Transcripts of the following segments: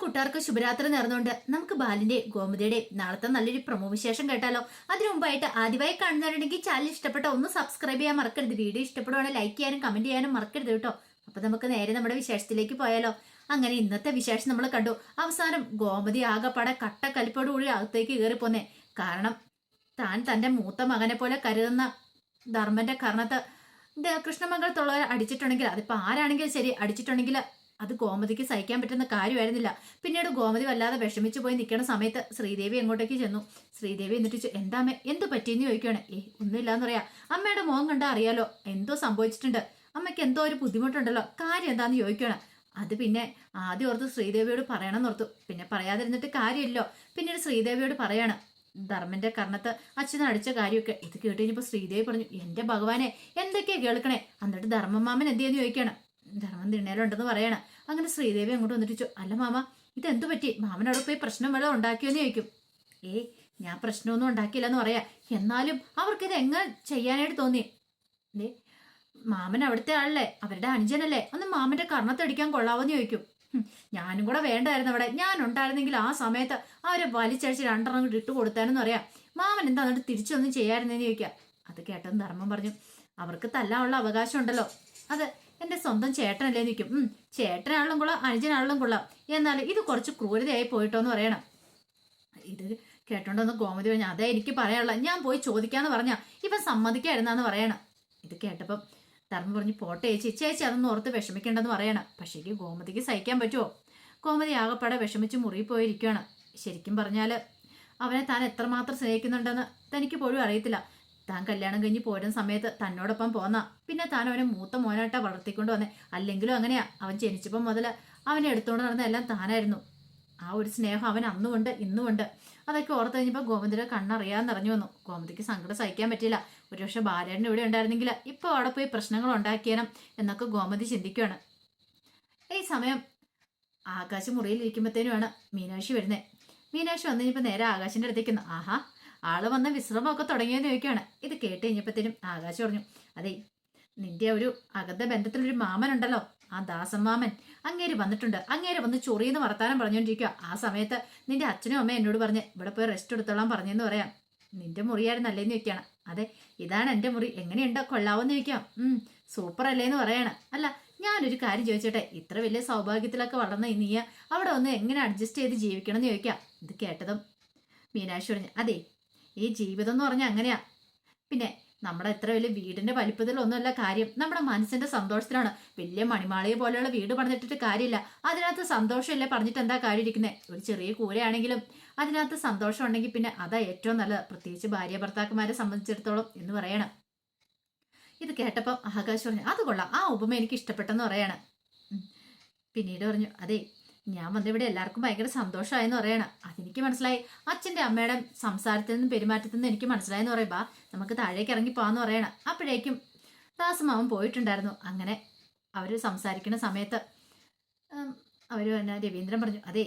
കൂട്ടുകാർക്ക് ശുഭരാത്രി നേർന്നുകൊണ്ട് നമുക്ക് ബാലിന്റെ ഗോമതിയുടെ നാളത്തെ നല്ലൊരു പ്രമോ വിശേഷം കേട്ടാലോ. അതിനു മുമ്പായിട്ട് ആദ്യമായി കാണുന്നവരുണ്ടെങ്കിൽ ചാനൽ ഇഷ്ടപ്പെട്ട ഒന്ന് സബ്സ്ക്രൈബ് ചെയ്യാൻ മറക്കരുത്. വീഡിയോ ഇഷ്ടപ്പെടുവാണെങ്കിൽ ലൈക്ക് ചെയ്യാനും കമന്റ് ചെയ്യാനും മറക്കരുത് കേട്ടോ. അപ്പൊ നമുക്ക് നേരെ നമ്മുടെ വിശേഷത്തിലേക്ക് പോയാലോ. അങ്ങനെ ഇന്നത്തെ വിശേഷം നമ്മൾ കണ്ടു. അവസാനം ഗോമതി ആകപ്പാടെ കട്ടക്കലിപ്പോട് കൂടി അകത്തേക്ക് കയറി പോന്നെ കാരണം താൻ തന്റെ മൂത്ത മകനെ പോലെ കരുതുന്ന ധർമ്മന്റെ കർണത്ത് കൃഷ്ണമംഗലത്തുള്ളവർ അടിച്ചിട്ടുണ്ടെങ്കിൽ അതിപ്പോ ആരാണെങ്കിലും ശരി അടിച്ചിട്ടുണ്ടെങ്കിൽ അത് ഗോമതിക്ക് സഹിക്കാൻ പറ്റുന്ന കാര്യമായിരുന്നില്ല. പിന്നീട് ഗോമതി വല്ലാതെ വിഷമിച്ചു പോയി നിൽക്കുന്ന സമയത്ത് ശ്രീദേവി എങ്ങോട്ടേക്ക് ചെന്നു. ശ്രീദേവി എന്നിട്ട് എന്താമേ എന്ത് പറ്റിയെന്ന് ചോദിക്കുകയാണ്. ഏ ഒന്നുമില്ലാന്ന് പറയാ അമ്മയുടെ മോൻ കണ്ടാ അറിയാലോ എന്തോ സംഭവിച്ചിട്ടുണ്ട്. അമ്മയ്ക്ക് എന്തോ ഒരു ബുദ്ധിമുട്ടുണ്ടല്ലോ കാര്യം എന്താന്ന് ചോദിക്കുകയാണ്. അത് പിന്നെ ആദ്യം ഓർത്ത് ശ്രീദേവിയോട് പറയണം ഓർത്തു. പിന്നെ പറയാതിരുന്നിട്ട് കാര്യമില്ലോ പിന്നീട് ശ്രീദേവിയോട് പറയാണ് ധർമ്മന്റെ കർണത്ത് അച്ഛൻ അടിച്ച കാര്യമൊക്കെ ഇത് കേട്ട് ശ്രീദേവി പറഞ്ഞു എന്റെ ഭഗവാനെ എന്തൊക്കെയാ കേൾക്കണേ? എന്നിട്ട് ധർമ്മമാമൻ എന്ത് ചെയ്യുന്നു ചോദിക്കുകയാണ്. ധർമ്മം തിണ്ണേലുണ്ടെന്ന് പറയണം. അങ്ങനെ ശ്രീദേവി അങ്ങോട്ട് വന്നിട്ട് ചോ അല്ല മാമ ഇതെന്തു പറ്റി? മാമനോട് പോയി പ്രശ്നം വല്ലതും ഉണ്ടാക്കിയോന്ന് ചോദിക്കും. ഏയ് ഞാൻ പ്രശ്നമൊന്നും ഉണ്ടാക്കിയില്ലെന്ന് പറയാ. എന്നാലും അവർക്കിത് എങ്ങനെ ചെയ്യാനായിട്ട് തോന്നി? ദേ മാമൻ അവിടുത്തെ ആളല്ലേ അവരുടെ അനുജനല്ലേ ഒന്ന് മാമന്റെ കർണത്തടിക്കാൻ കൊള്ളാവെന്ന് ചോദിക്കും. ഞാനും കൂടെ വേണ്ടായിരുന്നു അവിടെ. ഞാൻ ഉണ്ടായിരുന്നെങ്കിൽ ആ സമയത്ത് അവരെ വലിച്ചടിച്ച് രണ്ടെണ്ണം കൂടി ഇട്ട് കൊടുത്താനെന്ന് പറയാം. മാമൻ എന്താ എന്നിട്ട് തിരിച്ചൊന്നും ചെയ്യാറുണ്ടെന്ന് ചോദിക്കാം. അത് കേട്ടെന്ന് ധർമ്മം പറഞ്ഞു അവർക്ക് തല്ലാനുള്ള അവകാശം ഉണ്ടല്ലോ അത് എന്റെ സ്വന്തം ചേട്ടനല്ലേ നിൽക്കും ഉം ചേട്ടനാണെങ്കിലും കൊള്ളാം അനുജനാണെങ്കിലും കൊള്ളാം. എന്നാൽ ഇത് കുറച്ച് ക്രൂരതയായി പോയിട്ടോന്ന് പറയണം. ഇത് കേട്ടോണ്ടൊന്ന് ഗോമതി പറഞ്ഞു അതേ എനിക്ക് പറയാനുള്ള ഞാൻ പോയി ചോദിക്കാന്ന് പറഞ്ഞ ഇവൻ സമ്മതിക്കായിരുന്നാന്ന് പറയണം. ഇത് കേട്ടപ്പം ധർമ്മം പറഞ്ഞു പോട്ടെ ചേച്ചി ചേച്ചി അതൊന്നും ഓർത്ത് വിഷമിക്കേണ്ടെന്ന് പറയണം. പക്ഷേ ഗോമതിക്ക് സഹിക്കാൻ പറ്റുമോ ഗോമതി ആകപ്പാടെ വിഷമിച്ച് മുറിയിൽ പോയിരിക്കുകയാണ് ശരിക്കും പറഞ്ഞാൽ അവനെ താൻ എത്രമാത്രം സ്നേഹിക്കുന്നുണ്ടെന്ന് തനിക്ക് പോലും അറിയത്തില്ല. താൻ കല്യാണം കഴിഞ്ഞ് പോരുന്ന സമയത്ത് തന്നോടൊപ്പം പോന്ന. പിന്നെ താൻ അവനെ മൂത്ത മോനായിട്ടാ വളർത്തിക്കൊണ്ട് വന്നേ. അല്ലെങ്കിലും അങ്ങനെയാ. അവൻ ജനിച്ചപ്പം മുതൽ അവനെ എടുത്തുകൊണ്ട് നടന്ന എല്ലാം താനായിരുന്നു. ആ ഒരു സ്നേഹം അവൻ അന്നുമുണ്ട് ഇന്നുമുണ്ട്. അതൊക്കെ ഓർത്ത് കഴിഞ്ഞപ്പോൾ ഗോമതിയുടെ കണ്ണറിയാൻ നിറഞ്ഞു വന്നു. ഗോമതിക്ക് സങ്കടം സഹിക്കാൻ പറ്റില്ല ഒരുപക്ഷെ ബാലേട്ടൻ ഇവിടെ ഉണ്ടായിരുന്നെങ്കിൽ ഇപ്പോൾ അവിടെ പോയി പ്രശ്നങ്ങൾ ഉണ്ടാക്കിയേനം എന്നൊക്കെ ഗോമതി ചിന്തിക്കുകയാണ് ഈ സമയം ആകാശ് മുറിയിൽ ഇരിക്കുമ്പോഴത്തേനുമാണ് മീനാക്ഷി വരുന്നത് മീനാക്ഷി വന്നു കഴിഞ്ഞപ്പോൾ നേരെ ആകാശിന്റെ അടുത്തേക്ക് ആഹാ ആൾ വന്ന വിശ്രമമൊക്കെ തുടങ്ങിയെന്ന് ചോദിക്കുകയാണ്. ഇത് കേട്ട് കഴിഞ്ഞപ്പോഴത്തേനും ആകാശം പറഞ്ഞു അതെ നിന്റെ ഒരു അകന്ന ബന്ധത്തിലൊരു മാമനുണ്ടല്ലോ ആ ദാസൻ മാമൻ അങ്ങേര് വന്നിട്ടുണ്ട്. അങ്ങേര് വന്ന് ചൊറിയെന്ന് വർത്താനം പറഞ്ഞുകൊണ്ടിരിക്കുക ആ സമയത്ത് നിന്റെ അച്ഛനും അമ്മയും എന്നോട് പറഞ്ഞ് ഇവിടെ പോയി റെസ്റ്റ് എടുത്തോളാൻ പറഞ്ഞെന്ന് പറയാം. നിന്റെ മുറിയായിരുന്നു അല്ലേന്ന് ചോദിക്കുകയാണ്. അതെ ഇതാണ് എന്റെ മുറി. എങ്ങനെയുണ്ട്? കൊള്ളാവെന്ന് ചോദിക്കാം. സൂപ്പർ അല്ലേന്ന് പറയാണ്. അല്ല ഞാനൊരു കാര്യം ചോദിച്ചോട്ടെ. ഇത്ര വലിയ സൗഭാഗ്യത്തിലൊക്കെ വളർന്ന നീയ അവിടെ ഒന്ന് എങ്ങനെ അഡ്ജസ്റ്റ് ചെയ്ത് ജീവിക്കണം എന്ന് ചോദിക്കാം. ഇത് കേട്ടതും മീനാക്ഷി പറഞ്ഞു അതെ ഈ ജീവിതം എന്ന് പറഞ്ഞാൽ അങ്ങനെയാ. പിന്നെ നമ്മുടെ എത്ര വലിയ വീടിന്റെ വലിപ്പത്തിലൊന്നുമല്ല കാര്യം. നമ്മുടെ മനസ്സിന്റെ സന്തോഷത്തിലാണ്. വലിയ മണിമാളിയെ പോലെയുള്ള വീട് പണിതിട്ടിട്ട് കാര്യമില്ല. അതിനകത്ത് സന്തോഷമല്ലേ പറഞ്ഞിട്ട് എന്താ കാര്യം ഇരിക്കുന്നത് ഒരു ചെറിയ കൂരയാണെങ്കിലും അതിനകത്ത് സന്തോഷം ഉണ്ടെങ്കിൽ പിന്നെ അതാ ഏറ്റവും നല്ലത്. പ്രത്യേകിച്ച് ഭാര്യ ഭർത്താക്കന്മാരെ സംബന്ധിച്ചിടത്തോളം എന്ന് പറയണം. ഇത് കേട്ടപ്പോൾ ആകാശ് പറഞ്ഞു അത് കൊള്ളാം. ആ ഉപമ എനിക്ക് ഇഷ്ടപ്പെട്ടെന്ന് പറയാണ്. പിന്നീട് പറഞ്ഞു അതെ ഞാൻ വന്നിവിടെ എല്ലാവർക്കും ഭയങ്കര സന്തോഷമായെന്ന് പറയണം. അതെനിക്ക് മനസ്സിലായി. അച്ഛന്റെ അമ്മയുടെ സംസാരത്തിൽ നിന്നും പെരുമാറ്റത്തിൽ നിന്നും എനിക്ക് മനസ്സിലായെന്ന് പറയുമ്പോൾ നമുക്ക് താഴേക്ക് ഇറങ്ങി പോകാന്ന് പറയണം. അപ്പോഴേക്കും ദാസമാവൻ പോയിട്ടുണ്ടായിരുന്നു. അങ്ങനെ അവർ സംസാരിക്കുന്ന സമയത്ത് അവർ തന്നെ രവീന്ദ്രൻ പറഞ്ഞു അതെ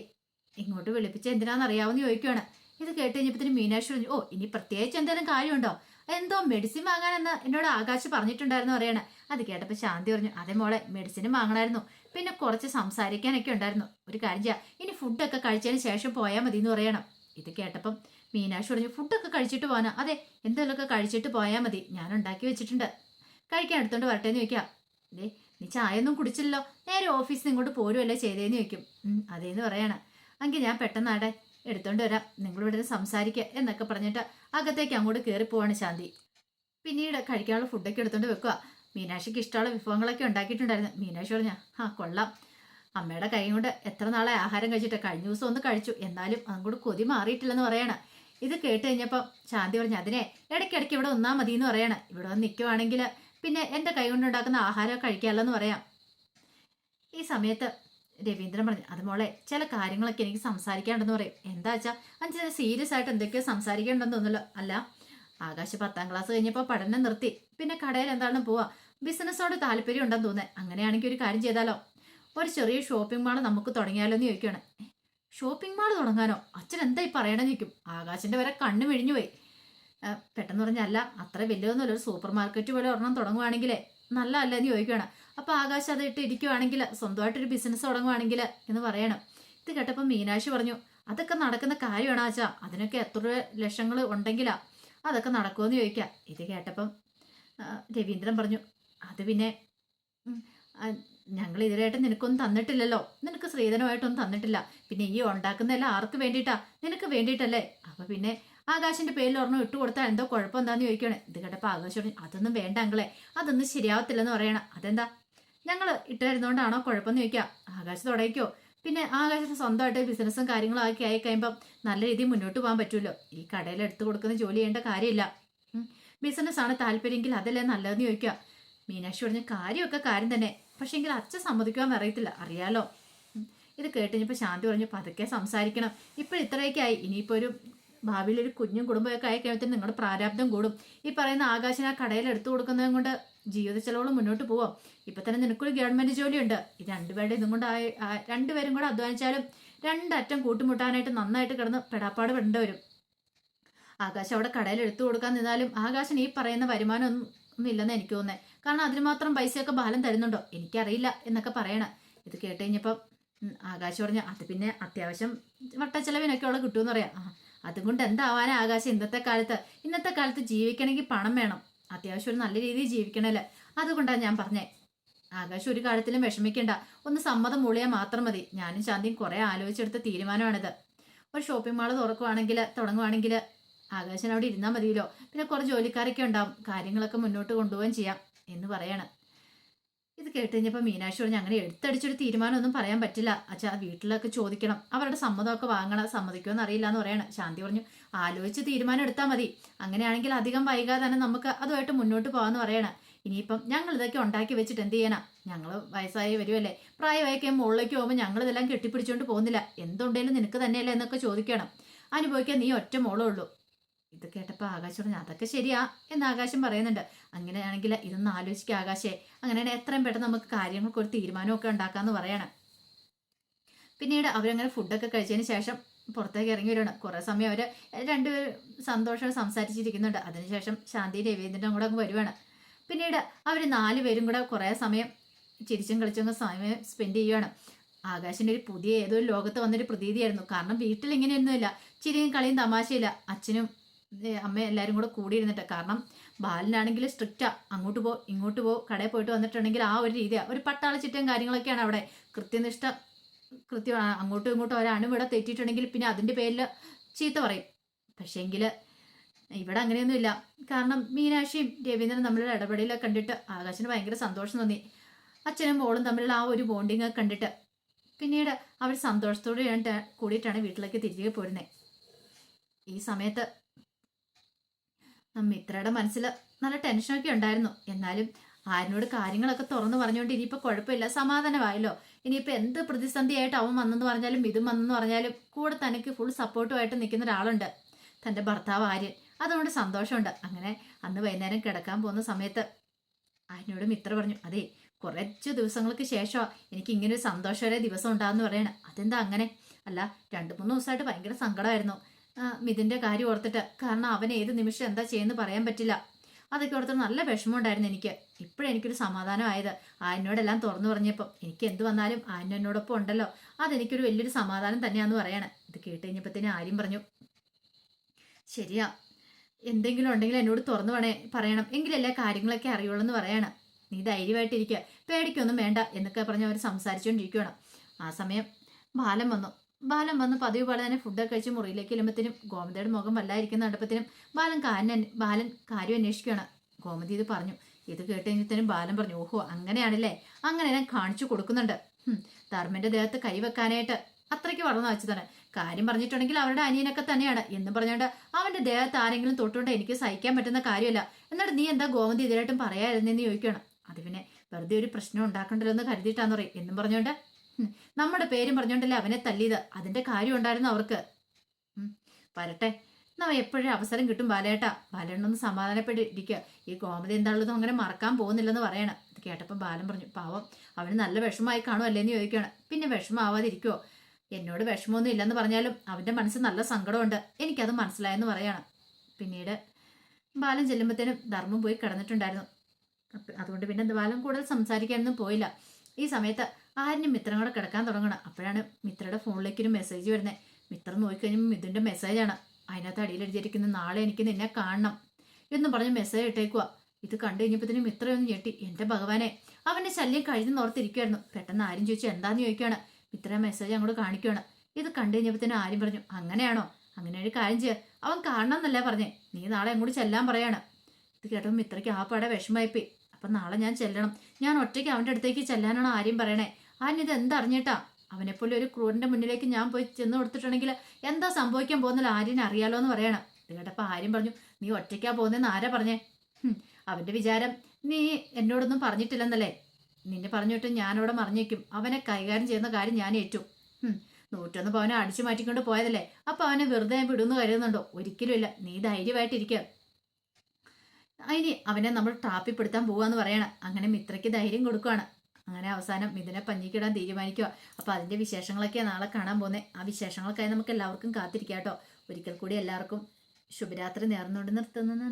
ഇങ്ങോട്ട് വിളിപ്പിച്ച എന്തിനാണെന്ന് അറിയാവുന്ന ചോദിക്കുകയാണ് ഇത് കേട്ട് കഴിഞ്ഞപ്പോഴത്തേന് മീനാക്ഷി പറഞ്ഞു ഓ ഇനി പ്രത്യേകിച്ച് എന്തെങ്കിലും കാര്യമുണ്ടോ? എന്തോ മെഡിസിൻ വാങ്ങാനെന്ന് എന്നോട് ആകാശ് പറഞ്ഞിട്ടുണ്ടായിരുന്നു പറയണേ. അത് കേട്ടപ്പോൾ ശാന്തി പറഞ്ഞു അതെ മോളെ മെഡിസിനും വാങ്ങണമായിരുന്നു പിന്നെ കുറച്ച് സംസാരിക്കാനൊക്കെ ഉണ്ടായിരുന്നു. ഒരു കാര്യം ചെയ്യാം. ഇനി ഫുഡൊക്കെ കഴിച്ചതിന് ശേഷം പോയാൽ മതി എന്ന് പറയണം. ഇത് കേട്ടപ്പം മീനാക്ഷി പറഞ്ഞു ഫുഡൊക്കെ കഴിച്ചിട്ട് പോകാനാ അതെ എന്തെങ്കിലുമൊക്കെ കഴിച്ചിട്ട് പോയാൽ മതി. ഞാൻ ഉണ്ടാക്കി വെച്ചിട്ടുണ്ട്. കഴിക്കാൻ എടുത്തോണ്ട് വരട്ടെ എന്ന് ചോദിക്കാം. ദേ നീ ചായ ഒന്നും കുടിച്ചില്ലല്ലോ. നേരെ ഓഫീസിൽ ഇങ്ങോട്ട് പോരുമല്ലേ ചെയ്തേന്ന് ചോദിക്കും. അതേന്ന് പറയണം. എങ്കിൽ ഞാൻ പെട്ടെന്ന് ആടെ എടുത്തോണ്ട് വരാം. നിങ്ങളിവിടെ സംസാരിക്കുക എന്നൊക്കെ പറഞ്ഞിട്ട് അകത്തേക്ക് അങ്ങോട്ട് കയറി പോവാണ് ശാന്തി. പിന്നീട് കഴിക്കാനുള്ള ഫുഡൊക്കെ എടുത്തോണ്ട് വെക്കുക മീനാക്ഷിക്ക് ഇഷ്ടമുള്ള വിഭവങ്ങളൊക്കെ ഉണ്ടാക്കിയിട്ടുണ്ടായിരുന്നു. മീനാക്ഷി പറഞ്ഞ ആ കൊള്ളാം. അമ്മയുടെ കൈ കൊണ്ട് എത്ര നാളെ ആഹാരം കഴിച്ചിട്ട്? കഴിഞ്ഞ ദിവസം ഒന്ന് കഴിച്ചു. എന്നാലും അങ്ങോട്ട് കൊതി മാറിയിട്ടില്ലെന്ന് പറയണ. ഇത് കേട്ട് കഴിഞ്ഞപ്പോൾ ശാന്തി പറഞ്ഞു അതിനെ ഇടയ്ക്കിടയ്ക്ക് ഇവിടെ ഒന്നാ മതി എന്ന് പറയണ. ഇവിടെ വന്ന് നിൽക്കുവാണെങ്കിൽ പിന്നെ എന്റെ കൈ കൊണ്ടുണ്ടാക്കുന്ന ആഹാരം കഴിക്കാമല്ലോ പറയാം. ഈ സമയത്ത് രവീന്ദ്രൻ പറഞ്ഞു അത് മോളെ ചില കാര്യങ്ങളൊക്കെ എനിക്ക് സംസാരിക്കാണ്ടെന്ന് പറയും. എന്താ വെച്ചാൽ അഞ്ച് സീരിയസ് ആയിട്ട് എന്തൊക്കെയോ സംസാരിക്കേണ്ടെന്ന് തോന്നുന്നല്ലോ അല്ല ആകാശ് പത്താം ക്ലാസ് കഴിഞ്ഞപ്പോൾ പഠനം നിർത്തി. പിന്നെ കടയിൽ എന്താണെന്ന് പോവാ. ബിസിനസ്സോട് താല്പര്യം ഉണ്ടെന്ന് തോന്നുന്നത് അങ്ങനെയാണെങ്കിൽ ഒരു കാര്യം ചെയ്താലോ? ഒരു ചെറിയ ഷോപ്പിംഗ് മാൾ നമുക്ക് തുടങ്ങിയാലോ എന്ന് ചോദിക്കുകയാണ് ഷോപ്പിംഗ് മാൾ തുടങ്ങാനോ? അച്ഛൻ എന്താ ഈ പറയണമെന്ന് ചോദിക്കും. ആകാശിന്റെ വരെ കണ്ണു മിഴിഞ്ഞു പോയി. പെട്ടെന്ന് പറഞ്ഞല്ല അത്ര വലിയതൊന്നുമല്ല ഒരു സൂപ്പർ മാർക്കറ്റ് പോലെ ഒരെണ്ണം തുടങ്ങുവാണെങ്കിലേ നല്ല അല്ലെന്ന് ചോദിക്കുകയാണ് അപ്പൊ ആകാശ് അത് ഇട്ട് ഇരിക്കുവാണെങ്കിൽ സ്വന്തമായിട്ടൊരു ബിസിനസ് തുടങ്ങുവാണെങ്കിൽ എന്ന് പറയണം. ഇത് കേട്ടപ്പോൾ മീനാക്ഷി പറഞ്ഞു അതൊക്കെ നടക്കുന്ന കാര്യമാണ് ആച്ചാ? അതിനൊക്കെ എത്ര ലക്ഷങ്ങൾ ഉണ്ടെങ്കിലാ? അതൊക്കെ നടക്കുമെന്ന് ചോദിക്കാം. ഇത് കേട്ടപ്പം രവീന്ദ്രൻ പറഞ്ഞു അത് പിന്നെ ഞങ്ങൾ ഇതിലായിട്ട് നിനക്കൊന്നും തന്നിട്ടില്ലല്ലോ. നിനക്ക് സ്ത്രീധനമായിട്ടൊന്നും തന്നിട്ടില്ല. പിന്നെ ഈ ഉണ്ടാക്കുന്നതെല്ലാം ആർക്ക് വേണ്ടിയിട്ടാ? നിനക്ക് വേണ്ടിയിട്ടല്ലേ? അപ്പൊ പിന്നെ ആകാശിന്റെ പേരിൽ ഒരെണ്ണം ഇട്ട് കൊടുത്താൽ എന്തോ കുഴപ്പം എന്താന്ന് ചോദിക്കണേ ഇത് കേട്ടപ്പോൾ പറഞ്ഞു അതൊന്നും വേണ്ട അങ്കളെ. അതൊന്നും ശരിയാവത്തില്ലെന്ന് പറയണം. അതെന്താ? ഞങ്ങൾ ഇട്ടായിരുന്നോണ്ടാണോ കുഴപ്പമെന്ന് ചോദിക്കാം. ആകാശ് തുടങ്ങിക്കോ. പിന്നെ ആകാശത്തിന് സ്വന്തമായിട്ട് ബിസിനസ്സും കാര്യങ്ങളും ആക്കി ആയി കഴിയുമ്പം നല്ല രീതിയിൽ മുന്നോട്ട് പോകാൻ പറ്റുമല്ലോ ഈ കടയിൽ എടുത്തു കൊടുക്കുന്ന ജോലി ചെയ്യേണ്ട കാര്യമില്ല. ബിസിനസ്സാണ് താല്പര്യമെങ്കിൽ അതല്ലേ നല്ലതെന്ന് ചോദിക്കുക. മീനാക്ഷി പറഞ്ഞ കാര്യമൊക്കെ കാര്യം തന്നെ. പക്ഷേ എങ്കിൽ അച്ഛൻ സമ്മതിക്കുവാൻ അറിയത്തില്ല. അറിയാലോ. ഇത് കേട്ടുകഴിഞ്ഞപ്പോൾ ശാന്തി പറഞ്ഞു പതുക്കെ സംസാരിക്കണം. ഇപ്പോൾ ഇത്രയൊക്കെ ആയി. ഇനിയിപ്പോൾ ഒരു ഭാവിയിൽ ഒരു കുഞ്ഞും കുടുംബമൊക്കെ ആയി നിങ്ങളുടെ പ്രാരാബ്ദം കൂടും. ഈ പറയുന്ന ആകാശിന് ആ കടയിൽ എടുത്തു കൊടുക്കുന്നത് കൊണ്ട് ജീവിത ചെലവുകൾ മുന്നോട്ട് പോവാം. ഇപ്പൊ തന്നെ നിനക്കൊരു ഗവൺമെന്റ് ജോലിയുണ്ട്. ഈ രണ്ടുപേരുടെ ഇതും കൊണ്ട് രണ്ടുപേരും കൂടെ അധ്വാനിച്ചാലും രണ്ടറ്റം കൂട്ടുമുട്ടാനായിട്ട് നന്നായിട്ട് കിടന്ന് പെടാപ്പാട് പെടേണ്ടി വരും. ആകാശം അവിടെ കടയിൽ എടുത്തു കൊടുക്കാൻ നിന്നാലും ആകാശം ഈ പറയുന്ന വരുമാനം ഒന്നും ഇല്ലെന്ന് എനിക്ക് തോന്നുന്നത് കാരണം അതിന് മാത്രം പൈസയൊക്കെ ബാലം തരുന്നുണ്ടോ? എനിക്കറിയില്ല എന്നൊക്കെ പറയണം. ഇത് കേട്ട് കഴിഞ്ഞപ്പം ആകാശം പറഞ്ഞ അത് പിന്നെ അത്യാവശ്യം വട്ടച്ചെലവിനൊക്കെ ഉള്ള കിട്ടുമെന്ന് പറയാം. അതുകൊണ്ട് എന്താവാനാ ആകാശം ഇന്നത്തെ കാലത്ത്? ഇന്നത്തെ കാലത്ത് ജീവിക്കണമെങ്കിൽ പണം വേണം. അത്യാവശ്യം ഒരു നല്ല രീതിയിൽ ജീവിക്കണല്ലേ? അതുകൊണ്ടാണ് ഞാൻ പറഞ്ഞേ. ആകാശം ഒരു കാര്യത്തിലും വിഷമിക്കണ്ട. ഒന്ന് സമ്മതം മൂളിയാൽ മാത്രം മതി. ഞാനും ശാന്തിയും കുറെ ആലോചിച്ചെടുത്ത തീരുമാനമാണിത്. ഒരു ഷോപ്പിംഗ് മാൾ തുറക്കുവാണെങ്കിൽ തുടങ്ങുവാണെങ്കിൽ ആകാശൻ അവിടെ ഇരുന്നാൽ മതിയല്ലോ. പിന്നെ കുറേ ജോലിക്കാരൊക്കെ ഉണ്ടാവും. കാര്യങ്ങളൊക്കെ മുന്നോട്ട് കൊണ്ടുപോവുകയും ചെയ്യാം എന്ന് പറയാണ്. ഇത് കേട്ട് കഴിഞ്ഞപ്പോൾ മീനാക്ഷി പറഞ്ഞു അങ്ങനെ എടുത്തടിച്ചൊരു തീരുമാനമൊന്നും പറയാൻ പറ്റില്ല. അച്ഛാ വീട്ടിലൊക്കെ ചോദിക്കണം. അവരുടെ സമ്മതമൊക്കെ വാങ്ങണം. സമ്മതിക്കുമെന്ന് അറിയില്ല എന്ന് പറയണം. ശാന്തി പറഞ്ഞു ആലോചിച്ച് തീരുമാനം എടുത്താൽ മതി. അങ്ങനെയാണെങ്കിൽ അധികം വൈകാതെ തന്നെ നമുക്ക് അതുമായിട്ട് മുന്നോട്ട് പോകാമെന്ന് പറയണം. ഇനിയിപ്പം ഞങ്ങൾ ഇതൊക്കെ ഉണ്ടാക്കി വെച്ചിട്ട് എന്ത് ചെയ്യണം ഞങ്ങൾ വയസ്സായി വരുമല്ലേ പ്രായമായൊക്കെ മുകളിലേക്ക് പോകുമ്പോൾ ഞങ്ങൾ ഇതെല്ലാം കെട്ടിപ്പിടിച്ചുകൊണ്ട് പോകുന്നില്ല. എന്തുണ്ടെങ്കിലും നിനക്ക് തന്നെയല്ലേ എന്നൊക്കെ ചോദിക്കണം. അനുഭവിക്കാൻ നീ ഒറ്റ മോളേ ഉള്ളൂ. ഇത് കേട്ടപ്പോൾ ആകാശ് പറഞ്ഞു അതൊക്കെ ശരിയാ എന്ന് ആകാശം പറയുന്നുണ്ട്. അങ്ങനെയാണെങ്കിൽ ഇതൊന്ന് ആലോചിക്കുക ആകാശേ. അങ്ങനെയാണെങ്കിൽ എത്രയും പെട്ടെന്ന് നമുക്ക് കാര്യങ്ങൾക്ക് ഒരു തീരുമാനമൊക്കെ ഉണ്ടാക്കാമെന്ന് പറയണം. പിന്നീട് അവരങ്ങനെ ഫുഡൊക്കെ കഴിച്ചതിന് ശേഷം പുറത്തേക്ക് ഇറങ്ങി വരികയാണ്. കുറേ സമയം അവർ രണ്ടുപേരും സന്തോഷം സംസാരിച്ചിരിക്കുന്നുണ്ട്. അതിനുശേഷം ശാന്തി രവീന്ദ്രനും കൂടെ അങ്ങ് വരുവാണ്. പിന്നീട് അവർ നാല് പേരും കൂടെ കുറേ സമയം ചിരിച്ചും കളിച്ചും സമയം സ്പെൻഡ് ചെയ്യുവാണ്. ആകാശിന്റെ ഒരു പുതിയ ഏതൊരു ലോകത്ത് വന്നൊരു പ്രതീതിയായിരുന്നു. കാരണം വീട്ടിൽ ഇങ്ങനെയൊന്നുമില്ല ചിരിയും കളിയും തമാശയില്ല. അച്ഛനും ഏ, അമ്മയും എല്ലാവരും കൂടെ കൂടിയിരുന്നിട്ട്. കാരണം ബാലനാണെങ്കിൽ സ്ട്രിക്റ്റാ അങ്ങോട്ട് പോ ഇങ്ങോട്ട് പോ. കടയിൽ പോയിട്ട് വന്നിട്ടുണ്ടെങ്കിൽ ആ ഒരു രീതിയാണ് ഒരു പട്ടാള ചിറ്റയും കാര്യങ്ങളൊക്കെയാണ് അവിടെ. കൃത്യനിഷ്ഠ കൃത്യം ആ, അങ്ങോട്ടും ഇങ്ങോട്ടും ഒരണുവിട തെറ്റിയിട്ടുണ്ടെങ്കിൽ പിന്നെ അതിന്റെ പേരിൽ ചീത്ത പറയും. പക്ഷേങ്കിൽ ഇവിടെ അങ്ങനെയൊന്നുമില്ല കാരണം മീനാക്ഷിയും രവീന്ദ്രനും തമ്മിലുള്ള ഇടപെടലൊക്കെ കണ്ടിട്ട് ആകാശന് ഭയങ്കര സന്തോഷം തോന്നി. അച്ഛനും മോളും തമ്മിലുള്ള ആ ഒരു ബോണ്ടിങ് കണ്ടിട്ട്. പിന്നീട് അവർ സന്തോഷത്തോടെ കൂടിയിട്ടാണ് വീട്ടിലേക്ക് തിരികെ പോരുന്നത് ഈ സമയത്ത് മിത്രയുടെ മനസ്സിൽ നല്ല ടെൻഷനൊക്കെ ഉണ്ടായിരുന്നു. എന്നാലും ആരിനോട് കാര്യങ്ങളൊക്കെ തുറന്നു പറഞ്ഞുകൊണ്ട് ഇനിയിപ്പോൾ കുഴപ്പമില്ല സമാധാനമായല്ലോ. ഇനിയിപ്പോൾ എന്ത് പ്രതിസന്ധിയായിട്ട് അവൻ വന്നെന്ന് പറഞ്ഞാലും ഇതും വന്നെന്ന് പറഞ്ഞാലും കൂടെ തനിക്ക് ഫുൾ സപ്പോർട്ടുമായിട്ട് നിൽക്കുന്ന ഒരാളുണ്ട്. തന്റെ ഭർത്താവ് ആര്യൻ. അതുകൊണ്ട് സന്തോഷമുണ്ട്. അങ്ങനെ അന്ന് വൈകുന്നേരം കിടക്കാൻ പോകുന്ന സമയത്ത് ആര്യനോട് മിത്ര പറഞ്ഞു അതെ കുറച്ച് ദിവസങ്ങൾക്ക് ശേഷം എനിക്ക് ഇങ്ങനെ ഒരു സന്തോഷകര ദിവസം ഉണ്ടാകുന്ന പറയണം. അതെന്താ അങ്ങനെ? അല്ല രണ്ട് മൂന്ന് ദിവസമായിട്ട് ഭയങ്കര സങ്കടമായിരുന്നു. ആ, മിഥുന്റെ കാര്യം ഓർത്തിട്ട്. കാരണം അവൻ ഏത് നിമിഷം എന്താ ചെയ്യുന്നത് പറയാൻ പറ്റില്ല. അതൊക്കെ ഓർത്തിട്ട് നല്ല വിഷമമുണ്ടായിരുന്നു എനിക്ക്. ഇപ്പോഴും എനിക്കൊരു സമാധാനമായത് ആയനോടെല്ലാം തുറന്നു പറഞ്ഞപ്പോൾ എനിക്ക് എന്ത് വന്നാലും ആയന എന്നോടൊപ്പം ഉണ്ടല്ലോ. അതെനിക്കൊരു വലിയൊരു സമാധാനം തന്നെയാന്ന് പറയണേ. ഇത് കേട്ട് കഴിഞ്ഞപ്പോഴത്തേനും ആര്യം പറഞ്ഞു ശരിയാ. എന്തെങ്കിലും ഉണ്ടെങ്കിൽ എന്നോട് തുറന്നു വേണേ പറയണം. എങ്കിലല്ലേ കാര്യങ്ങളൊക്കെ അറിയുള്ളൂ എന്ന് പറയണം. നീ ധൈര്യമായിട്ടിരിക്കുക പേടിക്കൊന്നും വേണ്ട എന്നൊക്കെ പറഞ്ഞ് അവർ സംസാരിച്ചുകൊണ്ടിരിക്കുകയാണ് ആ സമയം ബാലം വന്നു. ബാലൻ വന്ന് പതിവ് പോലെ തന്നെ ഫുഡൊക്കെ കഴിച്ച് മുറിയിലേക്ക് ഇല്ലുമ്പത്തിനും ഗോമതിയുടെ മുഖം വല്ലായിരിക്കുന്ന നടപ്പത്തിനും ബാലൻ കാര്യം ബാലൻ കാര്യം അന്വേഷിക്കുകയാണ്. ഗോമതി ഇത് പറഞ്ഞു. ഇത് കേട്ട് കഴിഞ്ഞപ്പോഴത്തേനും ബാലൻ പറഞ്ഞു ഓഹോ അങ്ങനെയാണല്ലേ? അങ്ങനെ ഞാൻ കാണിച്ചു കൊടുക്കുന്നുണ്ട്. ധർമ്മന്റെ ദേഹത്ത് കൈവെക്കാനായിട്ട് അത്രയ്ക്ക് വളർന്നു വെച്ചതാണ്. കാര്യം പറഞ്ഞിട്ടുണ്ടെങ്കിൽ അവരുടെ അനിയനൊക്കെ തന്നെയാണ്. എന്ന് പറഞ്ഞുകൊണ്ട് അവന്റെ ദേഹത്ത് ആരെങ്കിലും തൊട്ടുകൊണ്ട് എനിക്ക് സഹിക്കാൻ പറ്റുന്ന കാര്യമല്ല. എന്നിട്ട് നീ എന്താ ഗോമതി ഇതിലായിട്ടും പറയാതിരുന്നെന്ന് ചോദിക്കണം അത് പിന്നെ വെറുതെ ഒരു പ്രശ്നം ഉണ്ടാക്കണ്ടല്ലോ എന്ന് കരുതിയിട്ടാന്ന് പറയും. എന്നും പറഞ്ഞുകൊണ്ട് നമ്മുടെ പേരും പറഞ്ഞോണ്ടല്ലേ അവനെ തല്ലിയത്? അതിന്റെ കാര്യം ഉണ്ടായിരുന്നു അവർക്ക്. വരട്ടെ. നമ്മ എപ്പോഴും അവസരം കിട്ടും ബാലേട്ടാ. ബാലേട്ടനൊന്ന് സമാധാനപ്പെട്ടിരിക്കുക ഈ ഗോമതി എന്താണുള്ളതും അങ്ങനെ മറക്കാൻ പോകുന്നില്ലെന്ന് പറയണം. ഇത് കേട്ടപ്പോൾ ബാലൻ പറഞ്ഞു പാവം അവന് നല്ല വിഷമമായി കാണുമല്ലേ എന്ന് ചോദിക്കുകയാണ്. പിന്നെ വിഷമമാവാതിരിക്കുമോ എന്നോട് വിഷമമൊന്നും ഇല്ലെന്ന് പറഞ്ഞാലും അവന്റെ മനസ്സ് നല്ല സങ്കടമുണ്ട്. എനിക്കത് മനസ്സിലായെന്ന് പറയണം. പിന്നീട് ബാലൻ ചെല്ലുമ്പോഴത്തേനും ധർമ്മം പോയി കിടന്നിട്ടുണ്ടായിരുന്നു. അതുകൊണ്ട് പിന്നെ ബാലൻ കൂടുതൽ സംസാരിക്കാനൊന്നും പോയില്ല. ഈ സമയത്ത് ആരിനും മിത്രം കൂടെ കിടക്കാൻ തുടങ്ങണം? അപ്പോഴാണ് മിത്രയുടെ ഫോണിലേക്ക് ഒരു മെസ്സേജ് വരുന്നത് മിത്രം നോക്കിക്കഴിഞ്ഞാൽ മിഥുന്റെ മെസ്സേജാണ് അതിനകത്ത് അടിയിൽ എഴുതിയിരിക്കുന്ന നാളെ എനിക്ക് നിന്നെ കാണണം എന്ന് പറഞ്ഞ് മെസ്സേജ് ഇട്ടേക്കുക ഇത് കണ്ടു കഴിഞ്ഞപ്പോൾ മിത്ര ഒന്ന് ഞെട്ടി. എന്റെ ഭഗവാനെ അവന്റെ ശല്യം കഴിഞ്ഞ് നോർത്തിരിക്കുമായിരുന്നു പെട്ടെന്ന് ആരും ചോദിച്ചു എന്താന്ന് ചോദിക്കുകയാണ് മിത്ര മെസ്സേജ് അങ്ങോട്ട് കാണിക്കുകയാണ് ഇത് കണ്ടു കഴിഞ്ഞപ്പോൾ തന്നെ ആരും പറഞ്ഞു അങ്ങനെയാണോ? അങ്ങനെ ഒരു കാര്യം ചെയ്യുക അവൻ കാണണം എന്നല്ലേ പറഞ്ഞേ. നീ നാളെ അങ്ങോട്ട് ചെല്ലാൻ പറയാണ്. ഇത് കേട്ടപ്പോൾ മിത്രയ്ക്ക് ആ പാടെ വിഷമായിപ്പോയി അപ്പം നാളെ ഞാൻ ചെല്ലണം. ഞാൻ ഒറ്റയ്ക്ക് അവന്റെ അടുത്തേക്ക് ചെല്ലാനാണോ ആര്യം പറയണേ. ആരും ഇത് എന്തറിഞ്ഞിട്ടാ? അവനെപ്പോലെ ഒരു ക്രൂരന്റെ മുന്നിലേക്ക് ഞാൻ പോയി ചെന്ന് കൊടുത്തിട്ടുണ്ടെങ്കിൽ എന്താ സംഭവിക്കാൻ പോകുന്നില്ല ആര്യനെ അറിയാലോ എന്ന് പറയണം. ഇത് കേട്ടപ്പോൾ ആര്യം പറഞ്ഞു നീ ഒറ്റയ്ക്കാ പോകുന്നതെന്ന് ആരാ പറഞ്ഞേ? അവന്റെ വിചാരം നീ എന്നോടൊന്നും പറഞ്ഞിട്ടില്ലെന്നല്ലേ? നിന്നെ പറഞ്ഞിട്ട് ഞാനവിടെ മറിഞ്ഞേക്കും. അവനെ കൈകാര്യം ചെയ്യുന്ന കാര്യം ഞാൻ ഏറ്റു. നൂറ്റൊന്ന് പവനെ അടിച്ചു മാറ്റിക്കൊണ്ട് പോയതല്ലേ? അപ്പൊ അവനെ വെറുതെ വിടുന്നു കരുതുന്നുണ്ടോ? ഒരിക്കലും ഇല്ല. നീ ധൈര്യമായിട്ടിരിക്കുക അതിന് അവനെ നമ്മൾ ട്രാപ്പിപ്പെടുത്താൻ പോവാന്ന് പറയണം. അങ്ങനെ മിത്രയ്ക്ക് ധൈര്യം കൊടുക്കുകയാണ് അങ്ങനെ അവസാനം മിഥുനെ പഞ്ഞിക്കിടാൻ തീരുമാനിക്കുക അപ്പോൾ അതിന്റെ വിശേഷങ്ങളൊക്കെ നാളെ കാണാൻ പോകുന്നത് ആ വിശേഷങ്ങൾക്കായി നമുക്ക് എല്ലാവർക്കും കാത്തിരിക്കാം കേട്ടോ ഒരിക്കൽ കൂടി എല്ലാവർക്കും ശുഭരാത്രി നേർന്നുകൊണ്ട് നിർത്തുന്നു.